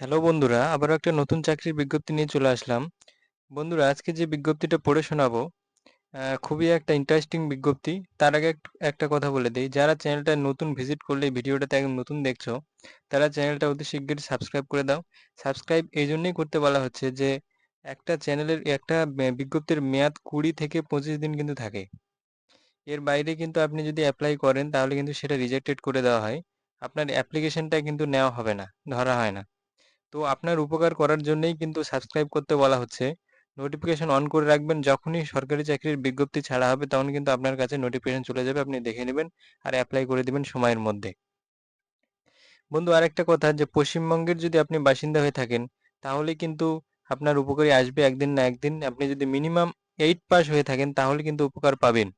Hello বন্ধুরা, আবারও একটা নতুন চাকরির বিজ্ঞপ্তি নিয়ে চলে আসলাম। বন্ধুরা, আজকে যে বিজ্ঞপ্তিটা পড়ে শোনাবো খুবই একটা ইন্টারেস্টিং বিজ্ঞপ্তি। তার আগে একটা কথা বলে দিই, যারা চ্যানেলটা নতুন ভিজিট করলে ভিডিওটাতে একদম নতুন দেখছ, তারা চ্যানেলটা অতি শিগগিরই সাবস্ক্রাইব করে দাও। সাবস্ক্রাইব এই জন্যই করতে বলা হচ্ছে যে, একটা চ্যানেলের একটা বিজ্ঞপ্তির মেয়াদ কুড়ি থেকে পঁচিশ দিন কিন্তু থাকে। এর বাইরে কিন্তু আপনি যদি অ্যাপ্লাই করেন, তাহলে কিন্তু সেটা রিজেক্টেড করে দেওয়া হয়। আপনার অ্যাপ্লিকেশনটা কিন্তু নেওয়া হবে না, ধরা হয় না। তো আপনার উপকার করার জন্যই কিন্তু সাবস্ক্রাইব করতে বলা হচ্ছে। নোটিফিকেশন অন করে রাখবেন, যখনই সরকারি চাকরির বিজ্ঞপ্তি ছাড়া হবে তখন কিন্তু আপনার কাছে নোটিফিকেশন চলে যাবে, আপনি দেখে নেবেন আর অ্যাপ্লাই করে দিবেন সময়ের মধ্যে। বন্ধু, আরেকটা কথা যে পশ্চিমবঙ্গের যদি আপনি বাসিন্দা হয়ে থাকেন তাহলে কিন্তু আপনার উপকারী আসবে একদিন না একদিন। আপনি যদি মিনিমাম এইট পাস হয়ে থাকেন, তাহলে কিন্তু উপকার পাবেন।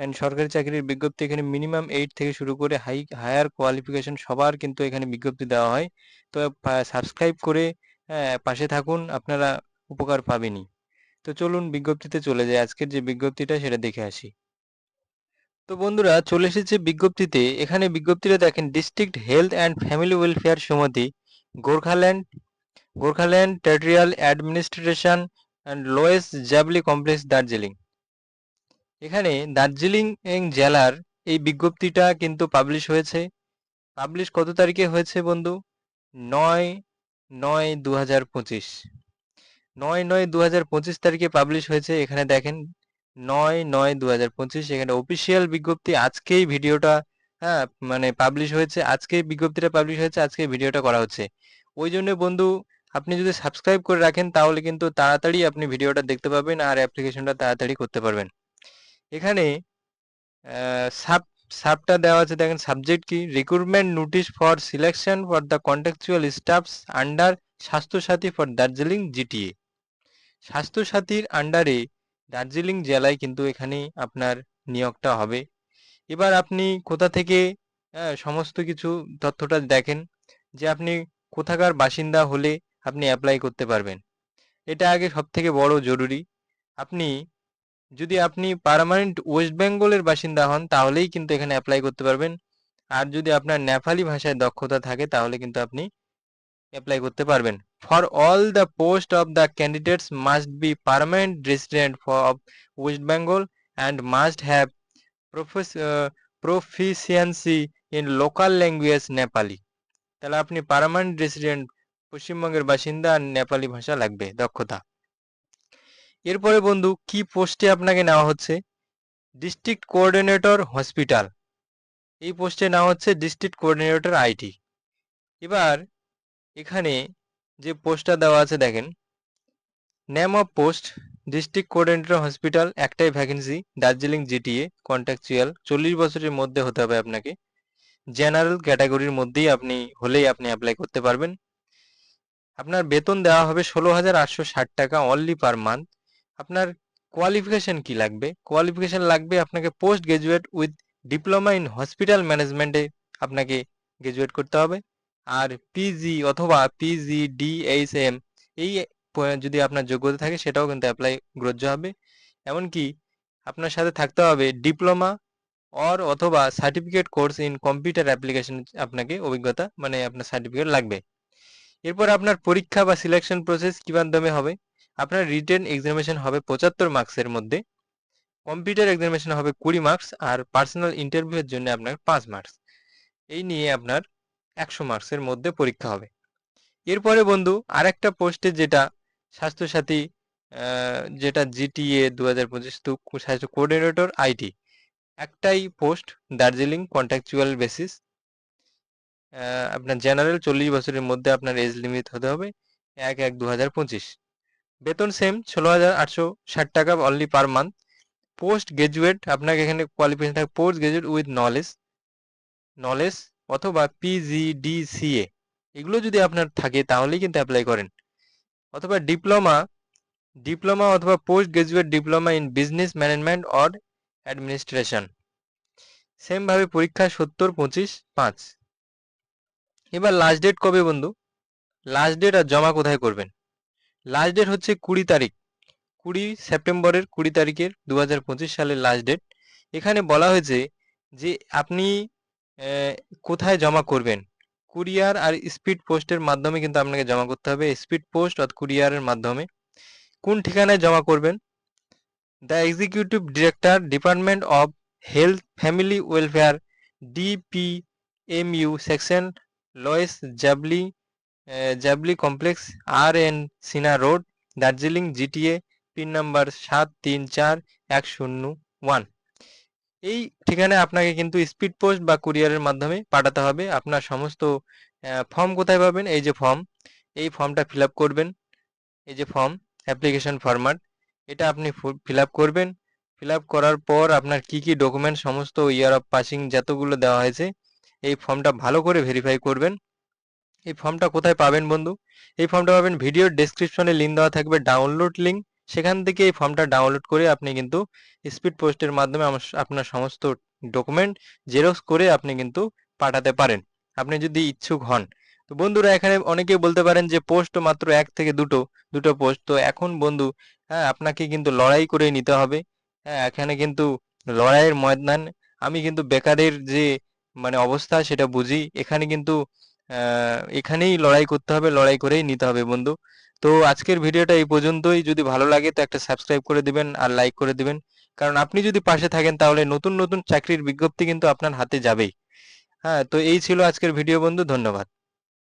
অ্যান্ড সরকারি চাকরির বিজ্ঞপ্তি এখানে মিনিমাম এইট থেকে শুরু করে হাই হায়ার কোয়ালিফিকেশন সবার কিন্তু এখানে বিজ্ঞপ্তি দেওয়া হয়। তো সাবস্ক্রাইব করে পাশে থাকুন, আপনারা উপকার পাবেনই। তো চলুন বিজ্ঞপ্তিতে চলে যাই। আজকের যে বিজ্ঞপ্তিটা সেটা দেখে আসি। তো বন্ধুরা, চলে এসেছে বিজ্ঞপ্তিতে। এখানে বিজ্ঞপ্তিটা দেখেন district health and family welfare সমিতি, Gorkhaland Gorkhaland territorial administration and Lowis jubilee complex Darjeeling. এখানে দার্জিলিং জেলার এই বিজ্ঞপ্তিটা কিন্তু পাবলিশ হয়েছে। পাবলিশ কত তারিখে হয়েছে বন্ধু? নয় নয় দু হাজার পঁচিশ। নয় নয় দু হাজার পঁচিশ তারিখে পাবলিশ হয়েছে। এখানে দেখেন, নয় নয় দু হাজার পঁচিশ। এখানে অফিসিয়াল বিজ্ঞপ্তি আজকেই ভিডিওটা হ্যাঁ মানে পাবলিশ হয়েছে। আজকে বিজ্ঞপ্তিটা পাবলিশ হয়েছে। আজকে ভিডিওটা করা হচ্ছে। ওই জন্য বন্ধু, আপনি যদি সাবস্ক্রাইব করে রাখেন, তাহলে কিন্তু তাড়াতাড়ি আপনি ভিডিওটা দেখতে পাবেন আর অ্যাপ্লিকেশনটা তাড়াতাড়ি করতে পারবেন। এখানে সাব সাবটা দেওয়া আছে, দেখেন সাবজেক্ট কি? Recruitment notice for selection for the contractual staffs under Swasthya Sathi for Darjeeling GTA স্বাস্থ্যসাথীর আন্ডারে দার্জিলিং জেলায় কিন্তু এখানে আপনার নিয়োগটা হবে। এবার আপনি কোথা থেকে সমস্ত কিছু তথ্যটা দেখেন, যে আপনি কোথাকার বাসিন্দা হলে আপনি অ্যাপ্লাই করতে পারবেন। এটা আগে সব থেকে বড় জরুরি। আপনি যদি আপনি পার্মানেন্ট ওয়েস্ট বেঙ্গলের বাসিন্দা হন, তাহলেই কিন্তু এখানে অ্যাপ্লাই করতে পারবেন। আর যদি আপনার নেপালি ভাষায় দক্ষতা থাকে, তাহলে কিন্তু আপনি অ্যাপ্লাই করতে পারবেন। For all the post of the candidates must be permanent resident for West Bengal and must have proficiency in local language Nepali তাহলে আপনি পার্মানেন্ট রেসিডেন্ট পশ্চিমবঙ্গের বাসিন্দা আর নেপালি ভাষা লাগবে, দক্ষতা। এরপরে বন্ধু, কি পোস্টে আপনাকে নেওয়া হচ্ছে? ডিস্ট্রিক্ট কোঅর্ডিনেটর হসপিটাল এই পোস্টে নেওয়া হচ্ছে ডিস্ট্রিক্ট কোঅর্ডিনেটর আইটি এবার এখানে যে পোস্টটা দেওয়া আছে দেখেন। Name of post district coordinator hospital একটাই ভ্যাকেন্সি দার্জিলিং জিটিএ কন্ট্রাকচুয়াল চল্লিশ বছরের মধ্যে হতে হবে আপনাকে। জেনারেল ক্যাটাগরির মধ্যেই আপনি হলেই আপনি অ্যাপ্লাই করতে পারবেন। আপনার বেতন দেওয়া হবে ষোলো হাজার আটশো ষাট টাকা অনলি পার মান্থ আপনার কোয়ালিফিকেশন কি লাগবে? কোয়ালিফিকেশন লাগবে আপনাকে post graduate with diploma in hospital ম্যানেজমেন্টে আপনাকে গ্রাজুয়েট করতে হবে। আর পিজি অথবা পিজি ডিএইচএম এই যদি আপনার যোগ্যতা থাকে সেটাও কিন্তু অ্যাপ্লাই গ্রহ্য হবে। এমনকি আপনার সাথে থাকতে হবে ডিপ্লোমা অর অথবা certificate course in computer application আপনাকে অভিজ্ঞতা মানে আপনার সার্টিফিকেট লাগবে। এরপর আপনার পরীক্ষা বা সিলেকশন প্রসেস কি মাধ্যমে হবে? আপনার রিটেন এক্সামিনেশন হবে পঁচাত্তর মার্কসের মধ্যে কম্পিউটার এক্সামিনেশন হবে কুড়ি মার্কস আর পার্সোনাল ইন্টারভিউয়ের জন্য আপনার পাঁচ মার্কস এই নিয়ে আপনার একশো মার্কসের মধ্যে পরীক্ষা হবে। এরপরে বন্ধু, আরেকটা পোস্টে যেটা স্বাস্থ্যসাথী যেটা জিটিএ দু হাজার পঁচিশ স্বাস্থ্য কোঅর্ডিনেটর আইটি একটাই পোস্ট দার্জিলিং কন্ট্রাকচুয়াল বেসিস আপনার জেনারেল চল্লিশ বছরের মধ্যে আপনার এজ লিমিট হতে হবে, এক এক দু হাজার পঁচিশ। বেতন সেম ষোলো হাজার আটশো ষাট টাকা only per month post graduate আপনাকে এখানে কোয়ালিফিকেশন থাকে post graduate with knowledge knowledge অথবা পিজিডিসিএ এগুলো যদি আপনার থাকে, তাহলেই কিন্তু অ্যাপ্লাই করেন। অথবা ডিপ্লোমা ডিপ্লোমা অথবা post graduate diploma in business management or administration same ভাবে পরীক্ষা সত্তর, পঁচিশ, পাঁচ। এবার লাস্ট ডেট কবে বন্ধু? লাস্ট ডেট আর জমা কোথায় করবেন? লাস্ট ডেট হচ্ছে কুড়ি তারিখ। কুড়ি সেপ্টেম্বরের কুড়ি তারিখের দু হাজার পঁচিশ সালের লাস্ট ডেট এখানে বলা হয়েছে যে আপনি কোথায় জমা করবেন? কুরিয়ার আর স্পিড পোস্টের মাধ্যমে কিন্তু আপনাকে জমা করতে হবে। স্পিড পোস্ট অথবা কুরিয়ারের মাধ্যমে। কোন ঠিকানায় জমা করবেন? The executive director department of health family welfare DPMU section Lowis jubilee jubilee complex R N Sinha road Darjeeling GTA pin number সাত তিন চার এক শূন্য ওয়ান এই ঠিকানায় আপনাকে কিন্তু স্পিড পোস্ট বা কুরিয়ারের মাধ্যমে পাঠাতে হবে। আপনার সমস্ত ফর্ম কোথায় পাবেন? এই যে ফর্ম এই ফর্মটা ফিল করবেন। এই যে ফর্ম অ্যাপ্লিকেশন ফরম্যাট এটা আপনি ফিল করবেন। ফিল করার পর আপনার কি কি ডকুমেন্ট সমস্ত ইয়ার অফ পাসিং যতগুলো দেওয়া হয়েছে, এই ফর্মটা ভালো করে ভেরিফাই করবেন। এই ফর্মটা কোথায় পাবেন বন্ধু? এই ফর্মটা পাবেন ভিডিওর ডেসক্রিপশনে লিঙ্ক দেওয়া থাকবে ডাউনলোড লিঙ্ক সেখান থেকে এই ফর্মটা ডাউনলোড করে আপনি কিন্তু স্পিড পোস্টের মাধ্যমে আপনার সমস্ত ডকুমেন্ট জেরক্স করে আপনি কিন্তু পাঠাতে পারেন। আপনি যদি ইচ্ছুক হন। তো বন্ধুরা, এখানে অনেকেই বলতে পারেন যে পোস্ট মাত্র এক থেকে দুটো দুটো পোস্ট তো এখন বন্ধু হ্যাঁ আপনাকে কিন্তু লড়াই করে নিতে হবে। হ্যাঁ এখানে কিন্তু লড়াইয়ের ময়দান। আমি কিন্তু বেকারের যে মানে অবস্থা সেটা বুঝি। এখানে কিন্তু এখানেই লড়াই করতে হবে, লড়াই করেই নিতে হবে বন্ধু। তো আজকের ভিডিওটা এই পর্যন্তই। যদি ভালো লাগে তো একটা সাবস্ক্রাইব করে দিবেন আর লাইক করে দিবেন। কারণ আপনি যদি পাশে থাকেন তাহলে নতুন নতুন চাকরির বিজ্ঞপ্তি কিন্তু আপনার হাতে যাবেই। হ্যাঁ তো এই ছিল আজকের ভিডিও বন্ধু, ধন্যবাদ।